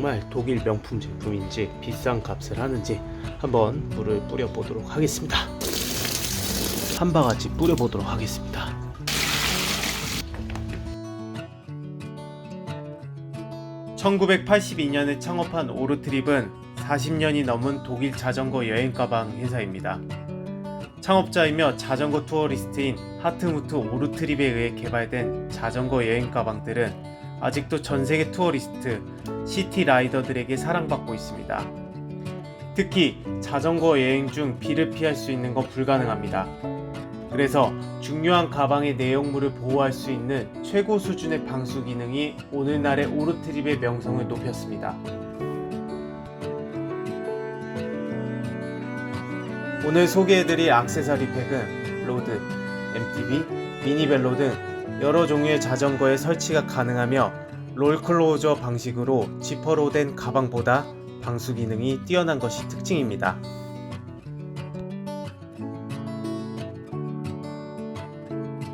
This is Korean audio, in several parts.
정말 독일 명품 제품인지 비싼 값을 하는지 한번 물을 뿌려보도록 하겠습니다. 한 바가지 뿌려보도록 하겠습니다. (1982년에) 창업한 오르트립은 (40년이) 넘은 독일 자전거 여행 가방 회사입니다. 창업자이며 자전거 투어리스트인 하트무트 오르트립에 의해 개발된 자전거 여행 가방들은 아직도 전 세계 투어리스트, 시티 라이더들에게 사랑받고 있습니다. 특히 자전거 여행 중 비를 피할 수 있는 건 불가능합니다. 그래서 중요한 가방의 내용물을 보호할 수 있는 최고 수준의 방수 기능이 오늘날의 오르트립의 명성을 높였습니다. 오늘 소개해드릴 악세사리 팩은 로드, MTB, 미니벨로 등 여러 종류의 자전거에 설치가 가능하며 롤클로저 방식으로 지퍼로 된 가방보다 방수 기능이 뛰어난 것이 특징입니다.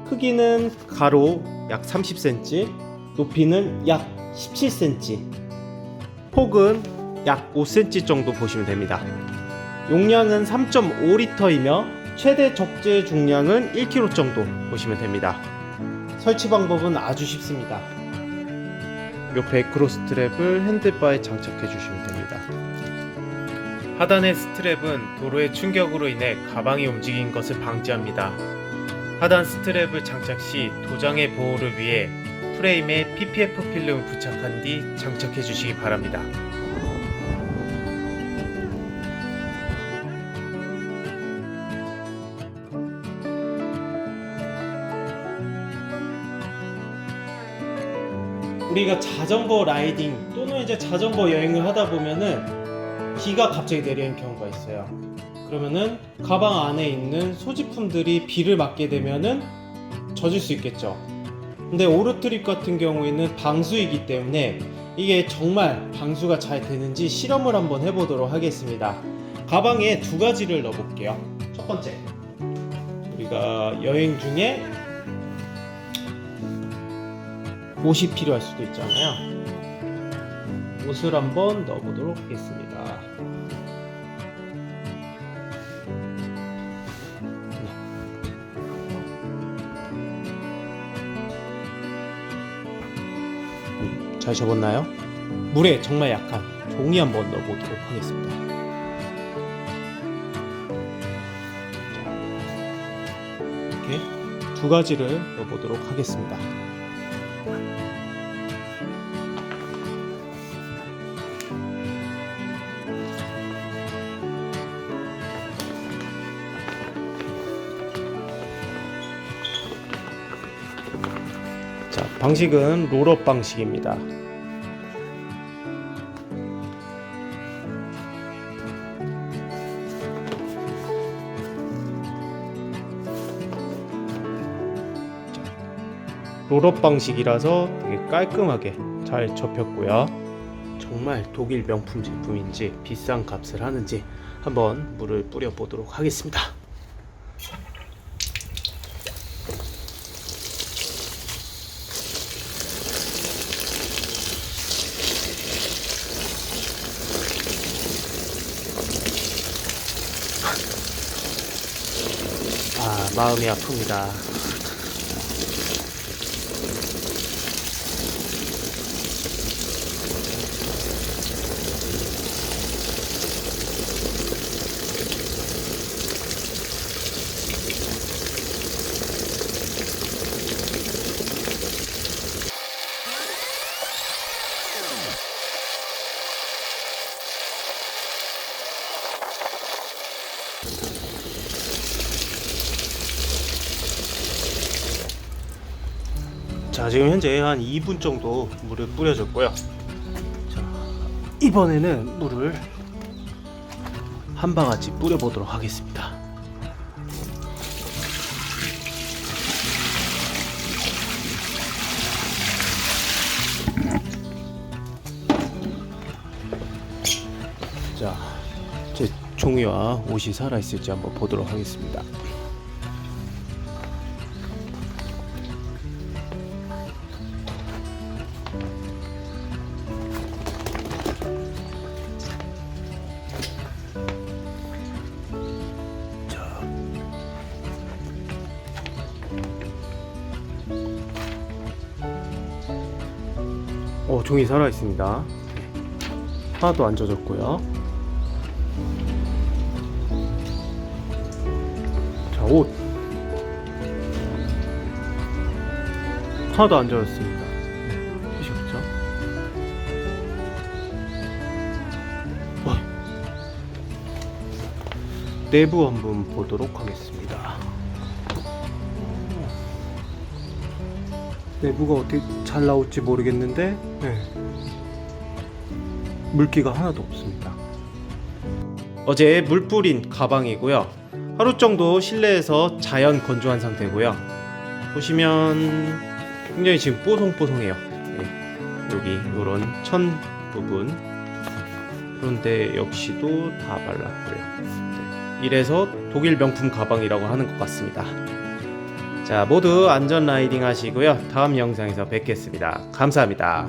크기는 가로 약 30cm, 높이는 약 17cm, 폭은 약 5cm 정도 보시면 됩니다. 용량은 3.5리터이며 최대 적재 중량은 1kg 정도 보시면 됩니다. 설치 방법은 아주 쉽습니다. 옆에 크로스 스트랩을 핸들바에 장착해 주시면 됩니다. 하단의 스트랩은 도로의 충격으로 인해 가방이 움직인 것을 방지합니다. 하단 스트랩을 장착 시 도장의 보호를 위해 프레임에 PPF 필름을 부착한 뒤 장착해 주시기 바랍니다. 우리가 자전거 라이딩 또는 이제 자전거 여행을 하다 보면은 비가 갑자기 내리는 경우가 있어요. 그러면은 가방 안에 있는 소지품들이 비를 맞게 되면은 젖을 수 있겠죠. 근데 오르트립 같은 경우에는 방수이기 때문에 이게 정말 방수가 잘 되는지 실험을 한번 해보도록 하겠습니다. 가방에 두 가지를 넣어볼게요. 첫 번째, 우리가 여행 중에 옷이 필요할 수도 있잖아요. 옷을 한번 넣어보도록 하겠습니다. 음, 잘 접었나요? 물에 정말 약한 종이 한번 넣어보도록 하겠습니다. 이렇게 두 가지를 넣어보도록 하겠습니다. 방식은 롤업 방식입니다. 자, 롤업 방식이라서 되게 깔끔하게 잘 접혔고요. 정말 독일 명품 제품인지 비싼 값을 하는지 한번 물을 뿌려 보도록 하겠습니다. 아, 마음이 아픕니다. 자, 지금 현재 한 2분 정도 물을 뿌려줬고요. 자, 이번에는 물을 한 바가지 뿌려보도록 하겠습니다. 자, 제 종이와 옷이 살아있을지 한번 보도록 하겠습니다. 종이 살아 있습니다. 하나도 안 젖었고요. 자, 옷. 하나도 안 젖었습니다. 네, 보시겠죠? 와. 내부 한번 보도록 하겠습니다. 내부가 어떻게 잘 나올지 모르겠는데 네. 물기가 하나도 없습니다. 어제 물 뿌린 가방이고요. 하루 정도 실내에서 자연 건조한 상태고요. 보시면 굉장히 지금 뽀송뽀송해요. 네. 여기 이런 천 부분 그런데 역시도 다 말랐고요. 네. 이래서 독일 명품 가방이라고 하는 것 같습니다. 자, 모두 안전 라이딩 하시고요. 다음 영상에서 뵙겠습니다. 감사합니다.